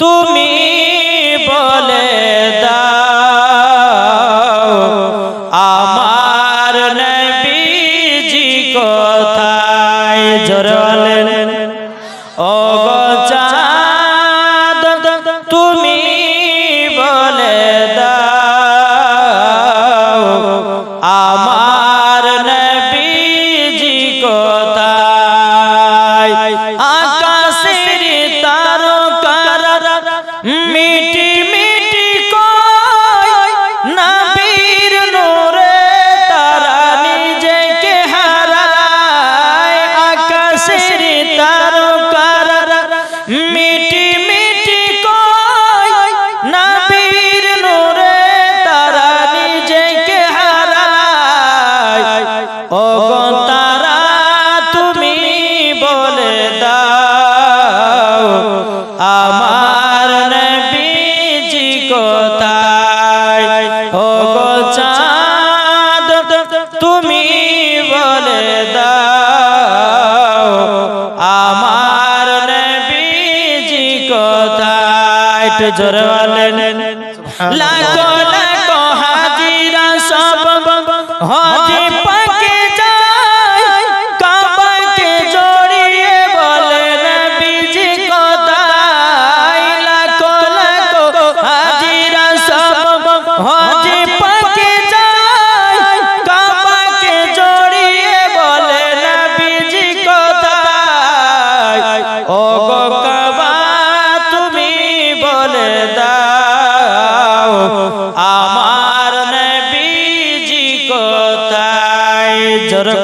তুমি বলে দাও, আমার নবীজি কোথায় জোরে বলেন ও তুমি বলে দাও, আমার নবীজি কোথায় হাজি পাকে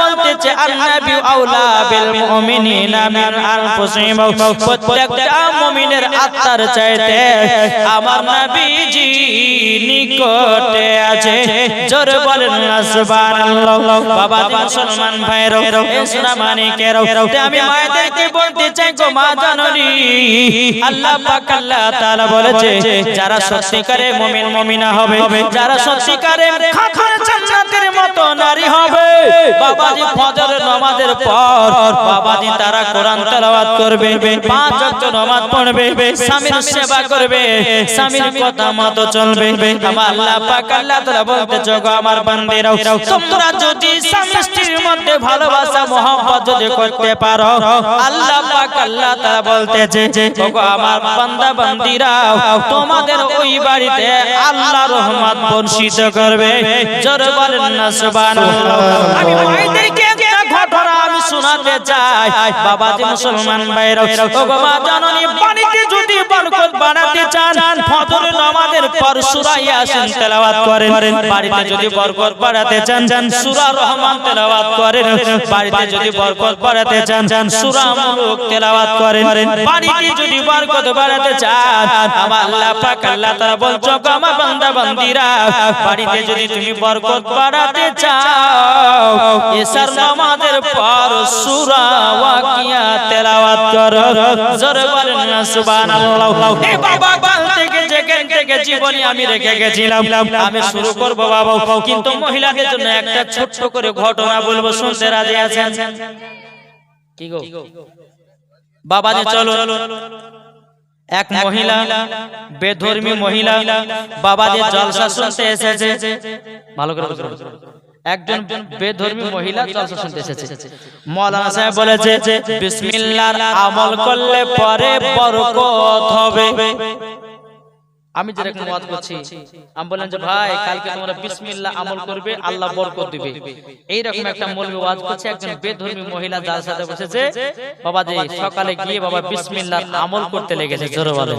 বলতেছে, আন্নাবি আউলা বিল মুমিনিনা মিন আনফুসিহিম। প্রত্যেকটা মুমিনের আত্মার চাইতে আমার নবীজি নিকটে আছে। বলেন, না, সুবহানাল্লাহ। বাবা আমি মায়েদেরকে বলতে চাই গো মা আল্লাহ পাক আল্লাহ তাআলা বলেছে, যারা সত্যিকারে মুমিন, মুমিনা হবে, যারা সত্যিকারে খাখার জান্নাতের মতো নারী হবে। বাবাজি ফজরের নামাজের পর বাবাজি তারা কোরআন তেলাওয়াত করবে পাঁচ ওয়াক্ত নামাজ পড়বে স্বামীর সেবা করবে স্বামীর কথা মতো চলবে আমার আল্লাহ পাক আল্লাহ তাআলা বলতে গো আমার বান্দিরাও তোমরা যদি স্বামী স্ত্রীর মধ্যে ভালোবাসা মোহাম্মত যদি করতে পারো আল্লাহ পাক আল্লাহ তাআলা বলতেছে ওগো আমার বান্দা বান্দিরাও তোমাদের ওই বাড়িতে আল্লাহ রহমত বর্ষিত করবে জোর বলেন না সুবহানাল্লাহ আমি শোনাতে চাই বাবাজি মুসলমান ভাইরাও ওগো মা জাননি বাড়িতে যদি বরকত বাড়াতে চান ফজর নামাজের পর সূরা ইয়াসিন তেলাওয়াত করেন। বাড়িতে যদি বরকত বাড়াতে চান সূরা রহমান তেলাওয়াত করেন। বাড়িতে যদি বরকত বাড়াতে চান সূরা মুলুক তেলাওয়াত করেন। বাড়িতে যদি বরকত বাড়াতে চান আমার আল্লাহ পাক আল্লাহ তাআলা বলছো গো আমার বান্দা বান্দিরা বাড়িতে যদি তুমি বরকত বাড়াতে চাও এসার নামাজের পর বাবা ঘটনা বলব রাজি চলো। এক মহিলা, বেধর্মী মহিলা বাবাজি জলসা শুনতে এসেছে। ভালো করে। একজন বেধর্মী মহিলা জলসা শুনতে এসেছে। মৌলানা সাহেব বলেছে বিসমিল্লাহর আমল করলে পরে বরকত হবে। আমি যেরকম ওয়াজ করছি আমি বললাম যে ভাই কালকে তোমরা বিসমিল্লাহ আমল করবে আল্লাহ বরকত দিবে। এইরকম একটা মৌলবী ওয়াজ করছে একজন বেধর্মী মহিলা যার সাথে বসেছে বাবা যে সকালে গিয়ে বাবা বিসমিল্লাহ আমল করতে লেগেছে। জোরে বলেন।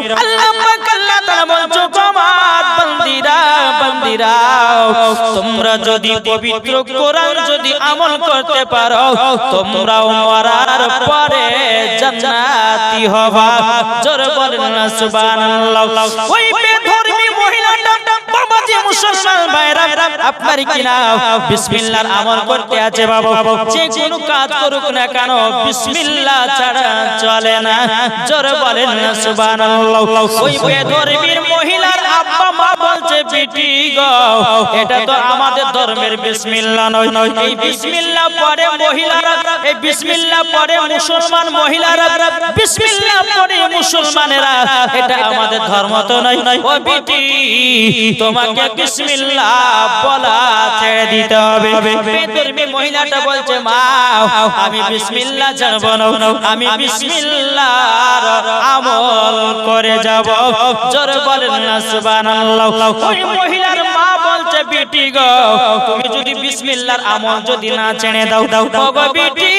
তোমার যদি পবিত্র কোরআন যদি আমল করতে পারো, তোমরাও মরার পরে জান্নাতি হবা। জোরে বলেন সুবহানাল্লাহ। ওই বাবাজি মুসলমান ভাইরা, আপনার কি না? বিসমিল্লাহর আমল করতে আছে বাবা। যে কোনো কাজ করুক না কেন, বিসমিল্লাহ ছাড়া চলে না। জোরে বলেন সুবহানাল্লাহ। ওই বেধর্মীর মহিলার আব্বা মা বলছে বিটি গো, এটা তো আমাদের ধর্মের বিসমিল্লাহ নয়। এই বিসমিল্লাহ পড়ে মহিলারা, এই বিসমিল্লাহ পড়ে মুসলমান মহিলারা বিসমিল্লাহ পড়ে মুসলমানেরা, এটা আমাদের ধর্ম তো নয়। ও বিটি তোমাকে বিসমিল্লাহ বলা ছেড়ে দিতে হবে। বেধর্মী মহিলাটা বলছে, মা, আমি বিসমিল্লাহ জানব না। আমি বিসমিল্লাহর আমল করে যাব। জোরে বলেন না, সুবহানাল্লাহ। ওই মহিলার মা বলছে বেটি গো তুমি যদি বিসমিল্লাহর আমল যদি না ছেড়ে দাও দাও গো বেটি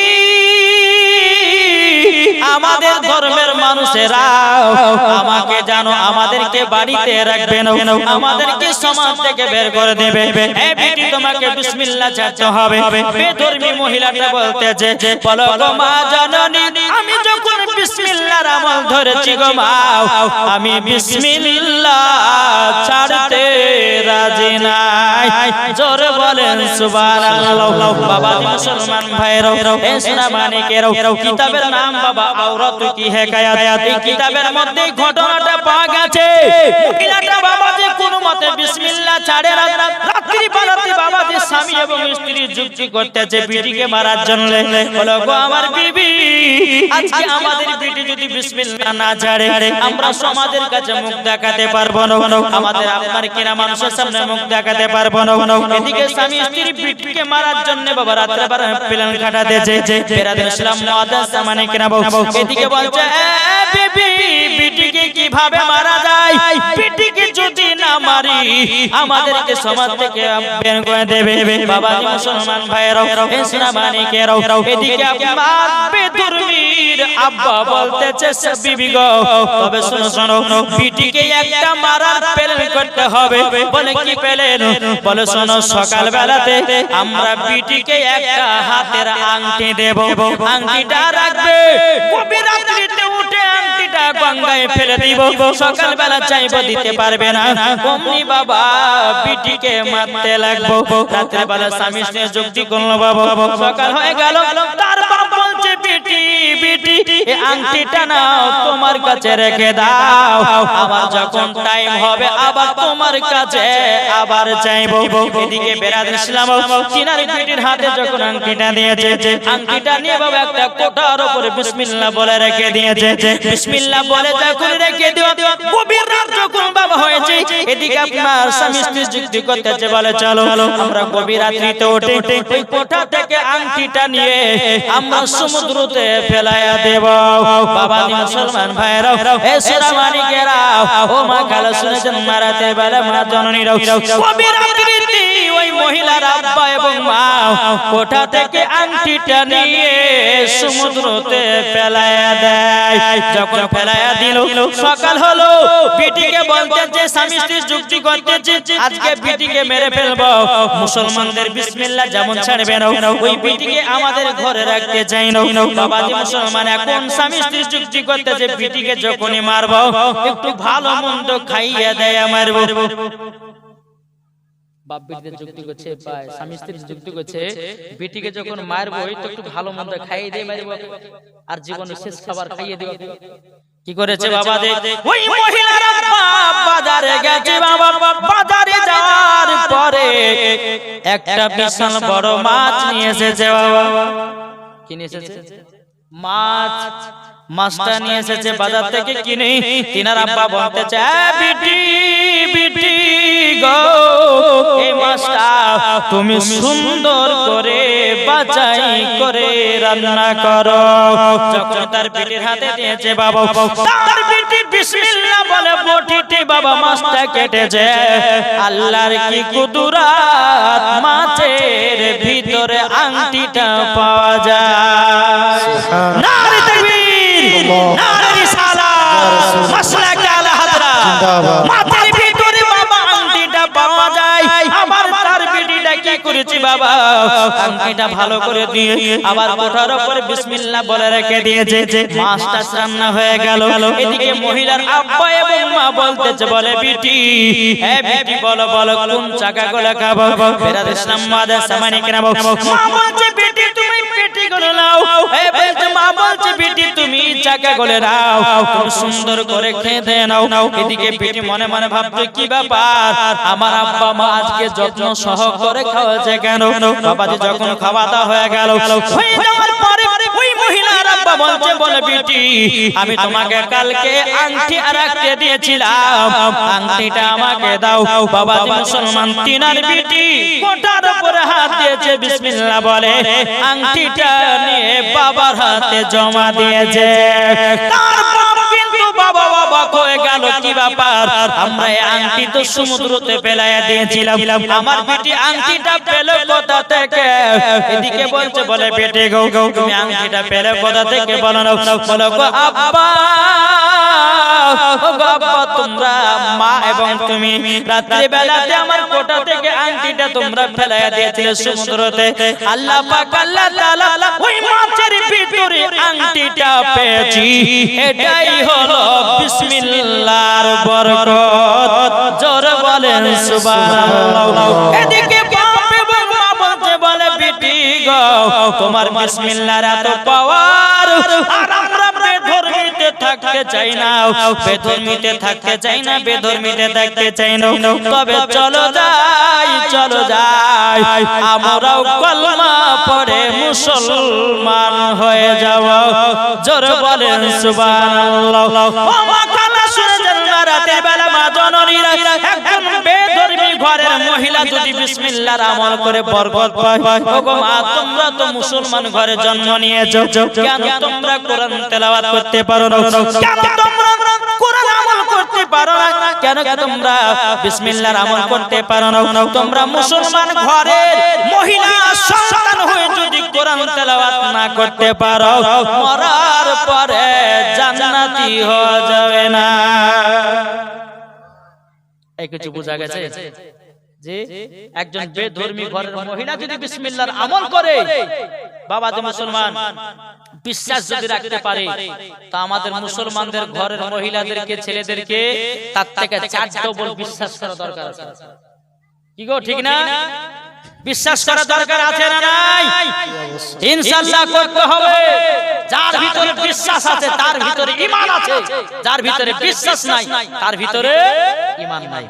আমাদের ধর্মের মানুষেরা আমাকে জানো আমাদেরকে বাড়িতে রাখবে না আমাদেরকে সমাজ থেকে বের করে দেবে। বেটি তোমাকে বিসমিল্লাহ ছাড়তে হবে। বেধর্মী মহিলাটা বলতেছে বলো গো মা জননী আমি যখন বিসমিল্লাহর আমল ধরেছি গো মা আমি বিসমিল্লাহ ছাড়তে রাজি নাই। জোরে বলেন সুবহানাল্লাহ। বাবা মুসলমান ভাইরাও এ সোনা মানিকেরাও কিতাবের নাম বাবা আওরাত কি হেকায়াত? এই কিতাবের মধ্যে ঘটনাটা পাওয়া গেছে। মহিলাটা বাবাজি কোন মতে বিসমিল্লাহ ছাড়ে না। রাত্রি পারাতে বাবাজি স্বামী এবং স্ত্রী যুক্তি করতেছে বিটিকে মারার জন্য। বলো গো আমার বিবি আজকে আমাদের বিটি যদি বিসমিল্লাহ না ছাড়ে আমরা সমাজের কাছে মুখ দেখাতে পারব না আমাদের আপনার কিনা মানুষের সামনে মুখ দেখাতে পারব না এদিকে স্বামী স্ত্রী বিটিকে মারার জন্য বাবা রাত্রে বার প্ল্যান খাটাতেছে বেরাদের ইসলাম মুআদ্দাস মানে কিনা বউ। এদিকে বলছে এ বিবি বিটিকে কীভাবে মারা যায়? যদি মারি আমাদেরকে সমাজ থেকে বের করে দেবে। বাবা মুসলমান ভাইরাও এদিকে আপনার বেদুর্মীর আব্বা বলতেছে বিবি গো। তবে শোনো শোনো বিটিকে একটা মারার প্ল্যান করতে হবে। বলে কি প্ল্যান বলে শোনো সকাল বেলাতে আমরা বিটিকে একটা হাতের আংটি দেব। আংটিটা রাখবে। গভীর রাত্রিতে উঠে আংটিটা গঙ্গায় ফেলে দিব। সকাল বেলা চাইব দিতে পারবে না। অমনি বাবা বিটিকে মারতে লাগবো। রাত্রে বেলা স্বামী স্নেহ যুক্তি করল বাবা। সকাল হয়ে গেল তার আংটিটা নাও, তোমার কাছে রেখে দাও। আবার যখন টাইম হবে, আবার তোমার কাছে আবার এদিকে হাতে যখন আংটিটা দিয়েছে, আংটিটা নিয়ে বাবা একটা কোটার উপরে বলে রেখে দিয়েছে। বলে যখন রেখে দিও যখন বাবা হয়েছে, এদিকে আপনার স্বামী স্ত্রী যুক্তি করতেছে, বলে চলো, আমরা উঠে। কোঠা থেকে আংটিটা নিয়ে আমরা সমুদ্রতে ফেলাইয়া দেব। বাবা মুসলমান ভাইরাও এ সেরা মানিকেরা ও মা খালা শুনেছেন মারাতে বেলা মা জননীরাও। গভীর ওই মহিলার আব্বা এবং মা থেকে আংটিটা নিয়ে সমুদ্রতে ফেলাইয়া দেয়, যখন ফেলাইয়া দিল, সকাল হলো যে, স্বামী স্ত্রী যুক্তি করতেছে আজকে বিটিকে মেরে ফেলব। মুসলমানদের বিসমিল্লাহ যেমন ছাড়বে না, ওই বিটিকে আমাদের ঘরে রাখতে চাই না। বাবাজি মুসলমান, এখন স্বামী স্ত্রী যুক্তি করতেছে বিটিকে যখনই মারবো, একটু ভালো মন্দ খাইয়ে দেয় আমার বাপ বেটিদের যুক্তি করছে বা স্বামী স্ত্রী যুক্তি করছে বেটিকে যখন মারবো তো একটু ভালো মন্দ খাইয়ে দিয়ে মারবো আর জীবনের শেষ খাবার খাইয়ে কি করেছে বাবা দে ওই মহিলারা বাজারে গেছে বাবা বাজারে যাওয়ার পরে একটা বিশাল বড় মাছ নিয়ে এসেছে বাবা। কি নিয়ে এসেছে? মাছ। মাছটা নিয়ে এসেছে বাজার থেকে কিনে। তিনার আব্বা বলতে চায় বিটি বিটি গো। তুমি সুন্দর করে বাছাই করে রান্না করো। যখন তার বিটির হাতে দিয়েছে বাবা তার বিটি বিসমিল্লাহ বলে বটিতে বাবা মাছটা কেটেছে। আল্লাহর কি কুদুরাত মাছের ভিতরে আংটিটা পাওয়া যায়। নারে তাকবীর নারে রিসালাত মাসলাকে আলা হাজরা মাথার কি করেছি বাবা। আংটিটা ভালো করে দিয়ে আবার কোঠার উপরে বিসমিল্লাহ বলে রেখে দিয়েছে। যে মাছটা রান্না হয়ে গেল। এদিকে মহিলার আব্বা এবং মা বলতেছে, বলে, বিটি হ্যাঁ বিটি, বলো বলো, কোন চাকা গুলো খাব? ফেরাদ ইসলাম মাদের সামানি কেনা মা বলছে বিটি, তুমি পেটি গুলো নাও। এ বলছে মা, বলছে বিটি, তুমি চাকা গলে নাও, খুব সুন্দর করে খেতে নাও। নাও এদিকে বিটি মনে মনে ভাবছে, কি ব্যাপার? আমার আব্বা মা আজকে যত্ন সহ করে খাওয়াছে কেন? বাবাজি যখন খাওয়া দাওয়া হয়ে গেল, হয়ে যাওয়ার মহিলার বলছে বল বিটি আমি তোমাকে কালকে আংটি আর একটা দিয়েছিলাম। আংটিটা আমাকে দাও। বাবা মুসলমান তিনার বিটি কোটার উপরে হাত দিয়েছে বিসমিল্লাহ বলে। আংটিটা নিয়ে বাবার হাতে জমা দিয়েছে। তারপর বাবা বাবা হয়ে গেল কি ব্যাপার? আমরা এই আংটি তো সমুদ্রতে ফেলাইয়া দিয়েছিলাম। আমার বেটি আংটিটা পেলে কোথা থেকে? এদিকে বলছে, বলে, বেটে গো, তুমি আংটিটা পেলে কোথা থেকে বলো বলো, গো, আব্বা! আব্বা তোমরা মা এবং তুমি। রাত্রি বেলাতে আমার কোটা থেকে আংটিটা তোমরা ফেলাইয়া দিয়েছিলে সমুদ্রতে। আল্লাহ পাক, আল্লাহ তাআলা ওই মাছের ভিতরে আংটিটা পেয়েছি। এটাই হলো বিসমিল্লাহর বরকত। জোর বলেন সুবহানাল্লাহ। এদিকে বাপ এবং মা বলতে বলে, বিটি গো, তোমার বিসমিল্লাহর এত পাওয়ার আর থাকতে চাই না। বেধর্মীতে থাকতে চাই না, বেধর্মীতে থাকতে চাই না। তবে চলো যাই চলো যাই। আমরাও কলমা পড়ে মুসলমান হয়ে যাব। জোর বলেন সুবহানাল্লাহ। ও মা কালা শুনে রাতের বেলা মা জননীরা একজন বেধর্মী ঘরের মহিলা যদি বিসমিল্লাহর আমল করে বরকত পায় ও গো মা, তোমরা তো মুসলমান ঘরে জন্ম নিয়েছো। কেন তোমরা কোরআন তেলাওয়াত করতে পারো না? কেন তোমরা কোরআন আমল করতে পারো না? কেন তোমরা বিসমিল্লাহর আমল করতে পারো না? তোমরা মুসলমান ঘরের মহিলা, সন্তান হয়ে যদি কোরআন তেলাওয়াত না করতে পারো, মরার পরে জান্নাতি হওয়া যাবে না। এই কিছু বোঝা গেছে যে একজন বেধর্মী ঘরের মহিলা যদি বিসমিল্লাহর আমল করে বাবা যে মুসলমান বিশ্বাস যদি রাখতে পারে তা আমাদের মুসলমানদের ঘরের মহিলাদেরকে ছেলেদেরকে তার থেকে চার ডবল বিশ্বাস করা দরকার আছে। কি গো ঠিক না? বিশ্বাস করা দরকার আছে না নাই? ইনশাআল্লাহ করতে হবে। বিশ্বাস আছে, তার ভিতরে ঈমান আছে। যার ভিতরে বিশ্বাস নাই, তার ভিতরে ঈমান নাই।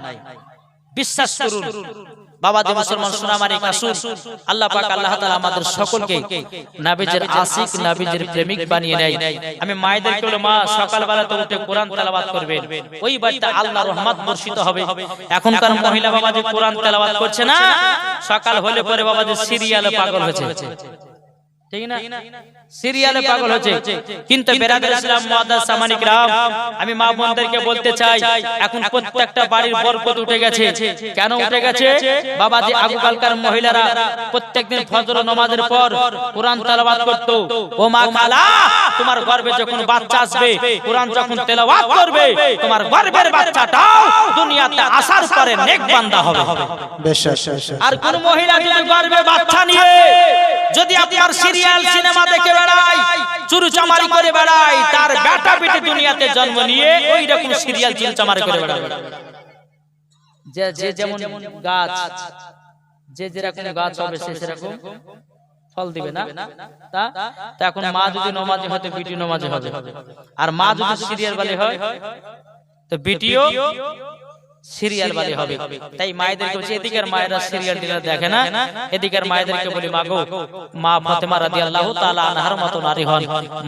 বিশ্বাস করুন। বাবা যে মুসলমান সোনামারি কাসুর আল্লাহ পাক, আল্লাহ তাআলা আমাদের সকলকে নবীজির আশিক, নবীজির প্রেমিক বানিয়ে নেয়। আমি মায়েদেরকে বলে, মা, সকালবেলা তো উঠে কোরআন তেলাওয়াত করবেন ওই বাড়িতে আল্লাহর রহমত বর্ষিত হবে। এখনকার মহিলা বাবা যে কোরআন তেলাওয়াত করছে না, সকাল হলে পরে বাবা যে সিরিয়ালে পাগল হয়েছে। ঠিক না? সিরিয়ালে পাগল হচ্ছে। কিন্তু বেরাদের ইসলাম মুআদ্দাস সামানিক রাম আমি মা বোনদেরকে বলতে চাই এখন প্রত্যেকটা বাড়ির বরকত উঠে গেছে। কেন উঠে গেছে? বাবা যে আগুকালকার মহিলারা প্রত্যেকদিন ফজর নামাজের পর কোরআন তেলাওয়াত করত। ও মা খালা তোমার গর্ভে যখন বাচ্চা আসবে কোরআন যখন তেলাওয়াত করবে তোমার গর্ভের বাচ্চাটাও দুনিয়াতে আসার পরে নেক বান্দা হবে। আর কোন মহিলা যদি গর্ভে বাচ্চা নিয়ে যদি আপনার সিরিয়াল, সিনেমা দেখে বেড়ায় চুরু চামারি করে বেড়ায়, তার বেটা বেটি দুনিয়াতে জন্ম নিয়ে ওই রকম সিরিয়াল চুরু চামারি করে বেড়াবে যে যে যেমন গাছ, যে যেরকম গাছ হবে সে সেরকম ফল দিবে না। তা তা এখন মা যদি নমাজে হতে বিটি নমাজে হবে। আর মা যদি সিরিয়াল বালে হয়, তো বিটিও সিরিয়াল বালি হবে। তাই মায়েদেরকে বলছি এদিকের মায়েরা সিরিয়াল টিরিয়াল দেখে না। এদিকের মায়েদেরকে বলি মাগো মা ফাতেমা রাদিয়াল্লাহু তাআলা আনহার মতো নারী হন।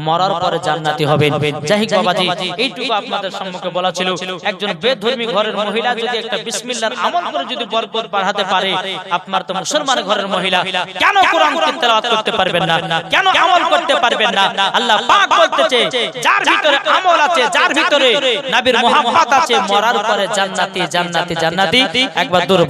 মরার পরে জান্নাতি হবেন। যাই বাবাজি এইটুকু আপনাদের সম্মুখে বলা ছিল একজন বেধর্মী ঘরের মহিলা যদি একটা বিসমিল্লাহর আমল করে যদি বরকত বাড়াতে পারে আপনার তো মুসলমান ঘরের মহিলা? কেন কোরআন তেলাওয়াত করতে পারবেন না? কেন আমল করতে পারবেন না? আল্লাহ পাক বলতেছে যার ভিতরে আমল আছে যার ভিতরে নবীর মুহাব্বত আছে মরার পরে জান্নাতি জান্নাতি জান্নাতি একবার দূর